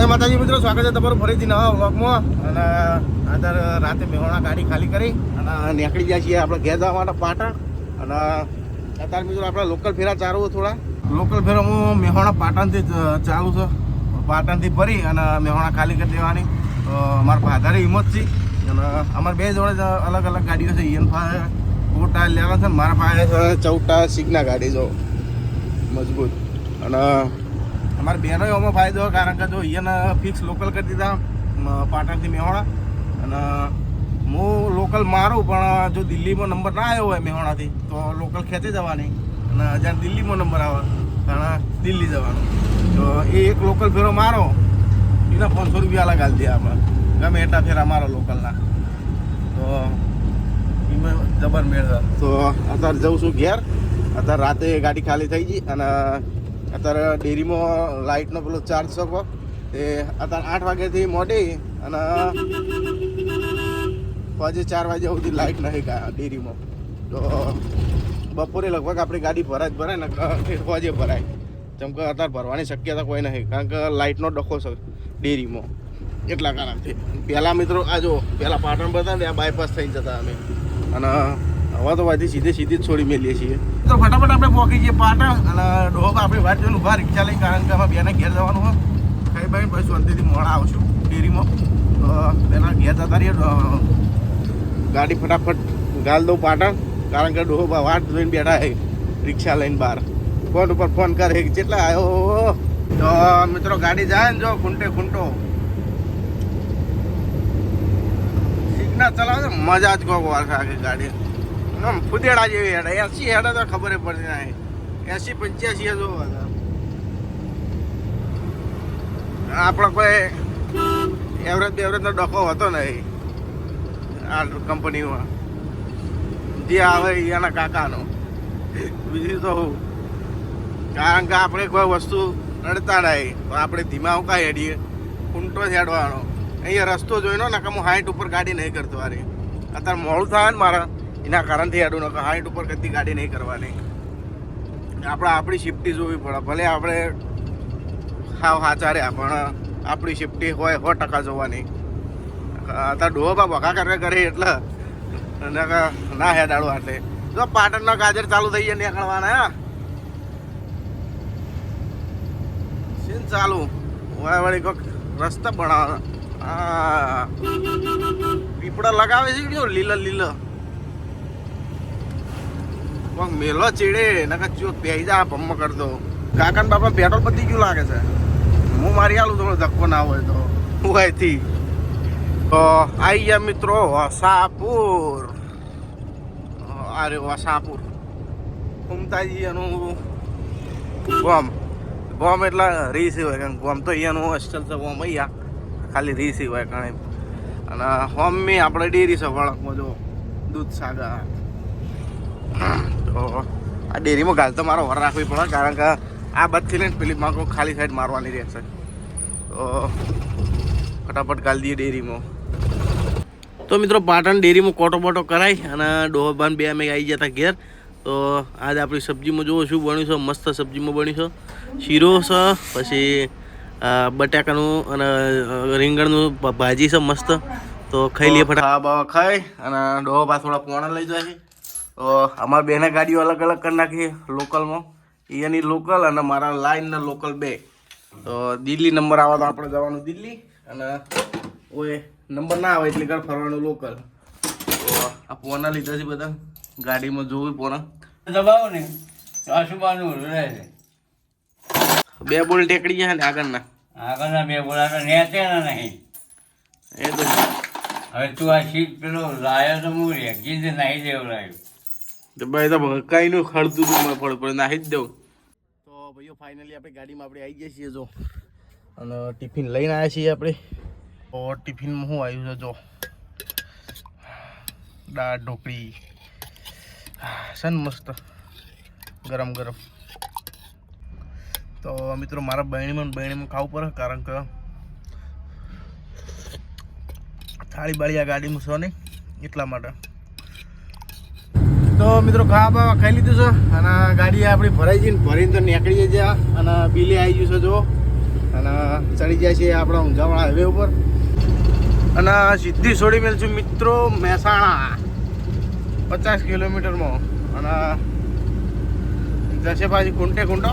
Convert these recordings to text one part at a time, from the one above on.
જય માતાજી મિત્રો, સ્વાગત છે તમારું ફરીથી નવા વ્લોગમાં. અને અત્યારે રાતે મેહોણા ગાડી ખાલી કરી અને નીકળી ગયા છીએ આપણે ઘેર જવા માટે પાટણ. અને અત્યારે મિત્રો આપણે લોકલ ફેરા ચાલુ થોડા. લોકલ ફેરા હું મેહોણા પાટણથી ચાલુ છે. પાટણથી ફરી અને મેહોણા ખાલી કરી દેવાની. અમારા મારા ફાધરે હિંમત છે. અને અમારે બે જોડે અલગ અલગ ગાડીઓ છે. ઈયન પાસે ટાયર લેવા છે મારા પાસે ચૌદ ટાયર સિગ્ના ગાડી જો મજબૂત. અને અમારે બેનો એમાં ફાયદો કારણ કે જો એને ફિક્સ લોકલ કરી દીધા પાટણથી મેહોણા. અને હું લોકલ મારું, પણ જો દિલ્હીમાં નંબર ના આવ્યો હોય મેહોણાથી, તો લોકલ ખેંચી જવાની. અને જ્યારે દિલ્હીમાં નંબર આવે, ત્યાં દિલ્હી જવાનું. તો એ એક લોકલ ફેરો મારો, એના પાંચસો રૂપિયા અલગ હાલ દે આપણે ગમે એટલા ફેરા મારો લોકલના તો એમાં જબર મેળ તો અત્યારે જઉં છું ઘેર. અત્યારે રાતે ગાડી ખાલી થઈ ગઈ અને અત્યારે ડેરીમાં લાઇટનો પેલો ચાર્જ શકો તે અત્યારે આઠ વાગ્યાથી મોડી અને પછી ચાર વાગ્યા સુધી લાઇટ નહીં ડેરીમાં. તો બપોરે લગભગ આપણી ગાડી ભરાય જ ભરાય ને વાજે ભરાય. જેમ કે અત્યારે ભરવાની શક્યતા કોઈ નહીં કારણ કે લાઇટનો ડખો છે ડેરીમાં. એટલા કારણથી. પહેલાં મિત્રો, આ જો, પહેલાં પાટણ ભરતા ને આ બાયપાસ થઈ જતા અમે. અને હવે તો વાથી સીધે સીધી જ છોડી મેલીએ છીએ. તો ફટાફટ આપણે પહોંચી જઈએ પાટણ અને ડોબ આપણે વાત જોઈને ઊભા રિક્ષા લઈ કારણ કે અમે બેને ઘેર જવાનું હોય. ખાઈ ભાઈ પછી શાંતિથી મોડા આવશું ડેરીમાં. તો બેના ઘેર જતા રહીએ ગાડી ફટાફટ ગાલ દઉં પાટણ, કારણ કે ડોહો વાટ જોઈને બેઠા હે રિક્ષા લઈને બહાર. ફોન ઉપર ફોન કરે કેટલા આવ્યો તો, મિત્રો, ગાડી જાય ને જો, ખૂંટે ખૂંટો. સિગ્નલ ચલાવે મજા જ કોક વાર ગાડી. આમ ફુદેડા જેવી હેડા. એસી હેડા તો ખબર પડતી નહીં. એસી પંચ્યાસી જો આપણે કોઈ એવરેજ બેવરેજ નો ડખો હતો નહીં આ કંપનીમાં. જે આવે એના કાકાનો. બીજું તો કારણ કે આપણે કોઈ વસ્તુ નડતા નહીં. તો આપણે ધીમા ઉકા હેડીએ? ઊંટો જ હેડવાનો. અહીંયા રસ્તો જોઈનો ને કે હું હાઈટ ઉપર ગાડી નહીં કરતો અરે અત્યારે મોડું થાય ને મારા. એના કારણથી હેડું ને કે હાઈટ ઉપર કદી ગાડી નહીં કરવાની. આપણે આપણી શિફ્ટી જોવી પડે. ભલે આપણે હાવ સાચા રહ્યા પણ આપણી શિફ્ટી હોય સો ટકા જોવાની. અત્યારે ડોબા બકા કરે કરે એટલે. ના હેડાડો આટલે જો પાટણના ગાજર ચાલુ થઈ ગયા નીકળવાના, હા. સીન ચાલુ? વાય વળી કોઈક રસ્તા બનાવવાના. પીપળા લગાવે છે કે લીલા લીલા. કોક મેલો ચીડે નકા જો પેઈ જા ભમ્મ કર દો. કાકા બાપા પેટ્રોલ પતી ગયું લાગે છે. હું મારી આલું થોડો ધક્કો ના હોય તો. હું અહીંથી. તો આવી ગયા મિત્રો, વસાપુર. અરે વસાપુર. ઉમતાજી એનું ગોમ. ગોમ એટલે હોય કારણ ગોમ તો અહીંયાનું હોસ્ટેલ છે, ગોમ અહીંયા. ખાલી રીસી હોય ઘણી. અને હોમ આપણે ડેરી છે, વળકમાં જો દૂધ સાગર તો આ ડેરીમાં ગાલ તો મારો વર રાખવી પડે કારણ કે આ બધી લઈને પેલી માકો ખાલી સાઈડ મારવાની રહેશે. તો ફટાફટ ગાલ દઈએ ડેરીમાં. તો મિત્રો પાટણ ડેરીમાં કોટો બોટો કરાય અને ડોહાબાન બે અમે આવી જતા ઘેર. તો આજ આપણી સબ્જીમાં જુઓ શું બન્યું છે મસ્ત સબ્જીમાં બન્યું છે. શીરો છે પછી બટાકાનું અને રીંગણનું ભાજી છે મસ્ત. તો ખાઈ લઈએ ફટાફટ બાવા ખાઈ અને ડોહા થોડા પોણા લઈ જાય. તો અમારા બેને ગાડીઓ અલગ અલગ કરી નાખી લોકલમાં. એની લોકલ અને મારા લાઈનના લોકલ બે. તો દિલ્હી નંબર આવે તો આપણે જવાનું દિલ્હી અને ઓય નંબર ના આવે એટલે ઘર ફરવાનું લોકલ. તો આ પોના લીધા છે બધા ગાડીમાં જોવું પોના દબાવો ને. આશુબાનું રહે છે. બે બોલ ટેકડી જાય ને આગળના. આગળના બે બોલાતા નેચેના નહીં. એ તો હવે તું આ સીટ પેલો લાયો તો હું રેગી જ નહીં દેવડાયું ભાઈ તો કઈનું ખડતું હતું ફળ પડે નાહી જ દઉં. તો ભાઈઓ ફાઇનલી આપણે ગાડીમાં આપણે આવી ગયા છીએ, જો. અને ટિફિન લઈને આવ્યા છીએ આપણે. તો ટિફિનમાં શું આવ્યું છે, જો. દાળ ઢોકળી. છે ને મસ્ત. ગરમ ગરમ. તો મિત્રો, મારા બહેણીમાં ને બહેણીમાં ખાવું પડે, કારણ કે થાળી બાળી આ ગાડીમાં છો નહીં, એટલા માટે. તો મિત્રો ખાવા બાવા ખાઈ લીધું છે અને ગાડી આપણી ભરાઈ જઈને ભરીને તો નીકળીએ જ્યાં અને બિલે આવી ગયું છે જો અને ચડી જાય છે આપણા ઊંઝાવાળા હાઈવે ઉપર. અને સીધી છોડી મેળ છું મિત્રો મહેસાણા. પચાસ કિલોમીટરમાં. અને જશે પાછી કુંટે કુંટો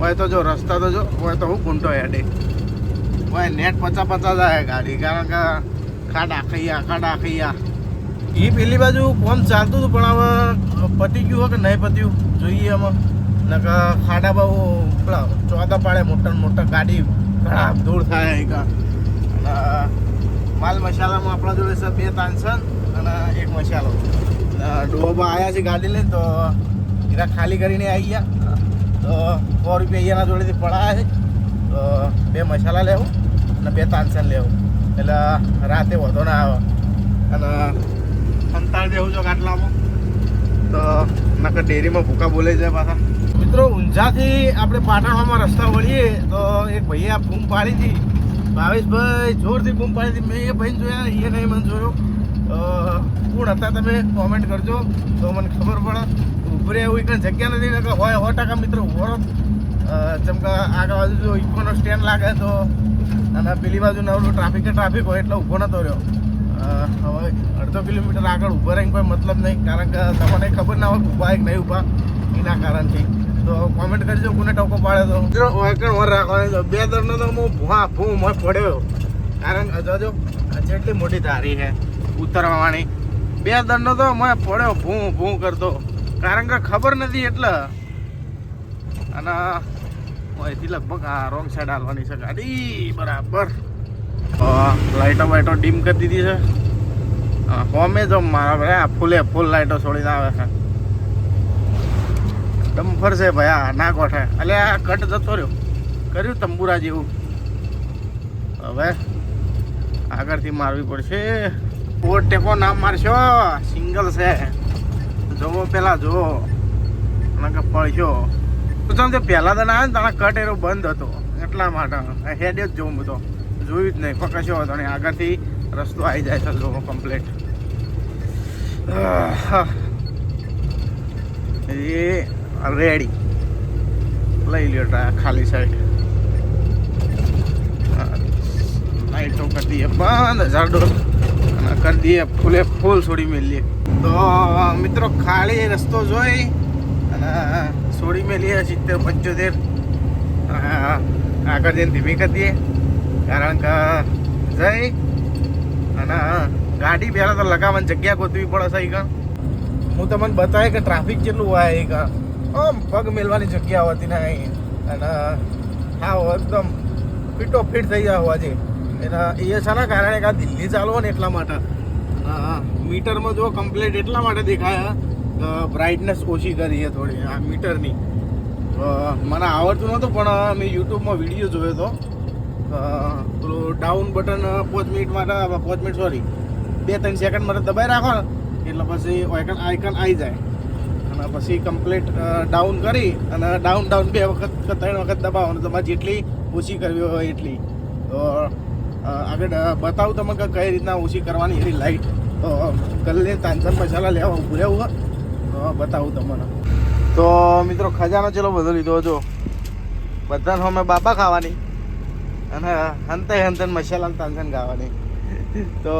હોય તો જો, રસ્તા તો જો, હોય તો હું કુંટો હેડે. હોય નેટ પચા પચા જાય ગાડી. કારણ કે ખાડા ખૈયા ખાડા ખૈયા એ પેલી બાજુ કોમ ચાલતું હતું, પણ હવે પતી ગયું હોય કે નહીં પત્યું, જોઈએ આમાં ના ખાડા બહુ, પેલા, ચોદા પાડે મોટા મોટા ગાડી, ઘણા દૂર થાય અને, માલ મસાલામાં આપણા જોડે છે બે તાનસન અને એક મસાલો. ડોબા આવ્યા છે ગાડી લઈને, તો એના ખાલી કરીને આવી ગયા. તો સો રૂપિયા અહીંયાના જોડેથી પડાયા છે. તો બે મસાલા લેવું અને બે તાનસન લેવું. એટલે રાતે વધો ના આવે. અને સંતાળ દેવું છો કાટલામાં તો નકર ડેરીમાં ભૂકા બોલે છે પાછા. મિત્રો, ઊંઝાથી આપણે પાટણમાં રસ્તા વળીએ તો એક ભાઈએ આ બૂમ પાડી હતી. ભાવેશભાઈ જોરથી બૂમ પાડી હતી. મેં એ ભાઈને જોયા એ નહીં મને જોયો. કોણ હતા તમે કોમેન્ટ કરજો. તો મને ખબર પડે. ઉભરે એવું કંઈ જગ્યા નથી. નકર હોય સો ટકા મિત્રો ઉભરો. જેમ કે આગળ બાજુ જો ઇકોનો સ્ટેન્ડ લાગે તો અને પેલી બાજુ નવરું ટ્રાફિક ટ્રાફિક હોય એટલે ઊભો નતો રહ્યો. હવે અડધો કિલોમીટર આગળ ઊભા રહીને કોઈ મતલબ નહીં, કારણ કે તમને ખબર ના હોય ઊભા એક નહીં ઊભા, એના કારણથી. તો કોમેન્ટ કરજો, કોને ટોકો પાડે તો. બે દરનો તો હું ભૂવા ભૂ મોય પડ્યો. કારણ કે જોજો જેટલી મોટી ધારી છે, ઉતરવાની, બે દરનો તો મોય પડ્યો, ભૂ ભૂ કરતો. કારણ કે ખબર નથી એટલે. અને અહીંથી લગભગ આ રોંગ સાઈડ હાલવાની છે ગાડી. બરાબર. લાઈટો વાઈટો ડીમ કરી દીધી છે. હોમે જો મારા ફૂલે ફૂલ લાઈટો છોડીને આવે છે. ડમ્ફર છે ભાઈ, આ ના કોઠે એટલે આ કટ જતો રહ્યો. કર્યું તંબુરા જેવું. હવે આગળથી મારવી પડશે. ઓવર ટેકો ના મારશો. સિંગલ છે. જોવો પેલા જોવો કે પડશો તો તમે પહેલાં તો ના આવે ને, તારા કટ એરો બંધ હતો. એટલા માટે. હેડ જ જોઉં બધો જોયું જ નહીં. પકડશો હતો આગળથી રસ્તો આવી જાય છે લોકો કમ્પ્લીટ એ રેડી લઈ લ્યો ખાલી સાઈડ લાઈટો કરી દઈએ. બંધ ઝાડો અને કરી દઈએ ફૂલે ફૂલ છોડી મેલીએ. તો, મિત્રો, ખાલી રસ્તો જોઈ અને છોડી મેલીએ સિત્તેર પંચોતેર. આગળ જઈને ધીમી કરી દઈએ. કારણ કે જઈ અને ગાડી પહેલાં તો લગાવવાની જગ્યા ગોતવી પડે છે ઈ હું તમને બતાવે કે ટ્રાફિક કેટલું હોય એક આમ પગ મેલવાની જગ્યા હોતી નહીં. અને હા, એકદમ ફીટો ફીટ થઈ જાય હોવાથી એના એ છે ને કારણે કે દિલ્હી ચાલવો ને એટલા માટે. મીટરમાં જો કમ્પ્લેટ એટલા માટે દેખાય બ્રાઇટનેસ ઓછી કરી છે થોડી, આ મીટરની. મને આવડતું નહોતું, પણ મેં યુટ્યુબમાં વીડિયો જોયો હતો પેલું ડાઉન બટન પાંચ મિનિટ માટે પાંચ મિનિટ સોરી બે, ત્રણ સેકન્ડ માટે દબાઈ રાખો ને, એટલે પછી આઇકન આઇકન આવી જાય. અને પછી કમ્પ્લીટ ડાઉન કરી અને ડાઉન ડાઉન બે વખત ત્રણ વખત દબાવવાનું તમારે જેટલી ઓછી કરવી હોય એટલી. તો આગળ બતાવું તમે કે કઈ રીતના ઓછી કરવાની એની લાઈટ તો કલ્લે તાંસન મસાલા લેવા ઉભું રહેવું તો, બતાવું તમને. તો, મિત્રો, ખજાનો ચલો બધો લીધો જો બધા અમે બાપા ખાવાની. અને હંતે હંતે મસાલા તાંસન ગાવાની તો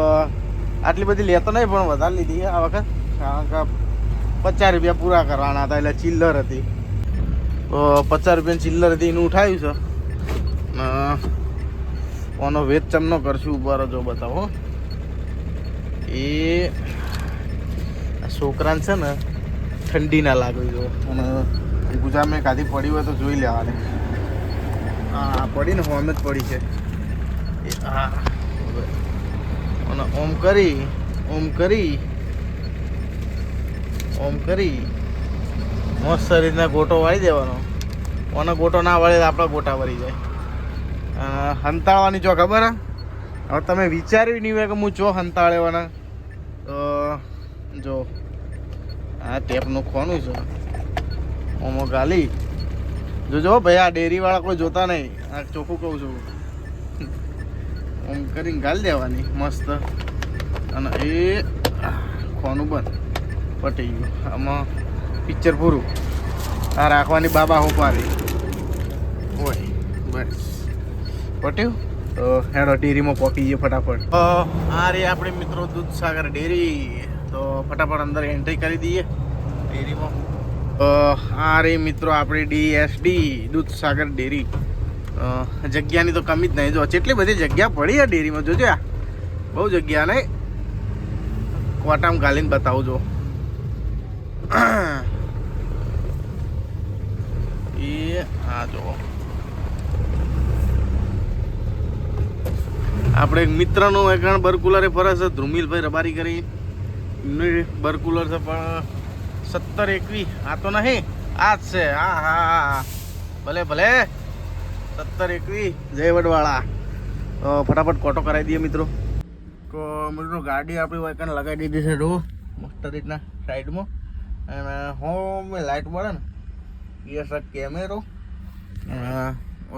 આટલી બધી લેતો નહીં, પણ વધારે લીધી આ વખત. કારણ કે પચાસ રૂપિયા પૂરા કરવાના હતા, એટલે ચિલ્લર હતી. તો પચાસ રૂપિયાની ચિલ્લર હતી, એનું ઉઠાવ્યું છે. ઓનો વેચ ચમનો કરશું ઉપર જો બતાવો એ છોકરાને છે ને ઠંડી ના લાગવી જો અને ગુજરાત મેં કાધી પડી હોય તો જોઈ લેવાની. પડી ને હોમ જ પડી છે. હા અને ઓમ કરી ઓમ કરી ઓમ કરી. મસ્ત રીતના ગોટો વાળી દેવાનો. ઓનો ગોટો ના વળે આપણા ગોટા વળી જાય. હંતાળવાની જો ખબર? હવે તમે વિચાર્યું નહીં હોય કે હું ચો હંતાળેવાના? તો, જો. આ ટેપનું ખોનું છે. ઓમો ગાલી. જોજો ભાઈ, આ ડેરીવાળા કોઈ જોતા નહીં. આ ચોખ્ખું કહું છું. આમ કરીને ગાલ દેવાની, મસ્ત. અને એ ખોનું બંધ. પટી ગયું. આમાં પિક્ચર પૂરું. આ રાખવાની બાબા હોપારી હોય બસ. પટ્યું? તો હેડો, ડેરીમાં પહોંચી જઈએ ફટાફટ. આ રે આપણે મિત્રો દૂધસાગર ડેરી. તો ફટાફટ અંદર એન્ટ્રી કરી દઈએ. ડેરીમાં. આ રે મિત્રો આપણી ડીએસડી દૂધસાગર ડેરી. જગ્યાની તો કમી જ નહીં. જો કેટલી બધી જગ્યા પડી આ ડેરીમાં, જોજો આ. બહુ જગ્યા નહીં. કોટામ ગાલીને બતાવજો એ, આ, જો. આપણે એક મિત્રનું એક બરકુલરે ફરે છે, ધ્રુમિલભાઈ રબારી કરી. બરકુલર છે, પણ સત્તર એકવી. આ તો નહીં, આ જ છે. હા હા હા ભલે ભલે. સત્તર એકવી જય વડવાળા ફટાફટ કોટો કરાવી દઈએ મિત્રો. તો મિત્રો, ગાડી આપણી વાયકાને લગાવી દીધી છે રો મસ્ત રીતના સાઈડમાં. અને હોમ લાઇટ મળે ને એ સર કેમેરો.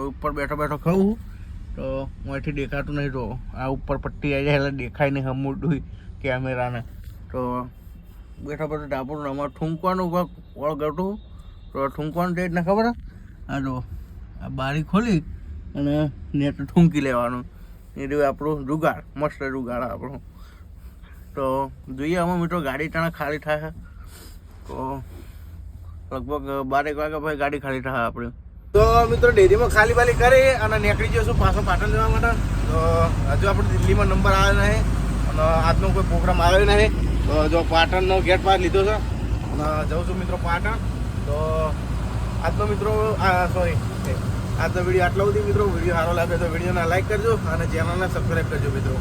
ઉપર બેઠો બેઠો ખાવું તો હું અહીંથી દેખાતું નહીં તો આ ઉપર પટ્ટી આવી જાય એટલે દેખાય નહીં હમુડું કેમેરાને. તો બેઠો બેઠો ડાબરું અમારે ઠૂંકવાનું વળ ગટું તો ઠૂંકવાનું તે રીતના ખબર? આ જો, આ બારી ખોલી અને નેટ ઠૂંકી લેવાનું. એ રહ્યું આપણું જુગાડ, મસ્ત જુગાડ આપણું. તો જોઈએ અમે મિત્રો ગાડી ટાણા ખાલી થાય. તો લગભગ બારેક વાગ્યા પછી ગાડી ખાલી થાય આપણે. તો મિત્રો ડેરીમાં ખાલી બાલી કરી અને નીકળી જઈશું પાછો પાટણ જવા માટે. તો હજુ આપણે દિલ્હીમાં નંબર આવ્યો નહીં. અને આજનો કોઈ પ્રોગ્રામ આવ્યો નહીં. તો જો પાટણનો ગેટ પાસ લીધો છે. જાઉં છું મિત્રો પાટણ. તો આજનો મિત્રો સોરી આજનો વીડિયો આટલો બધી મિત્રો. વીડિયો સારો લાગે તો વિડીયોને લાઈક કરજો અને ચેનલને સબસ્ક્રાઈબ કરજો મિત્રો.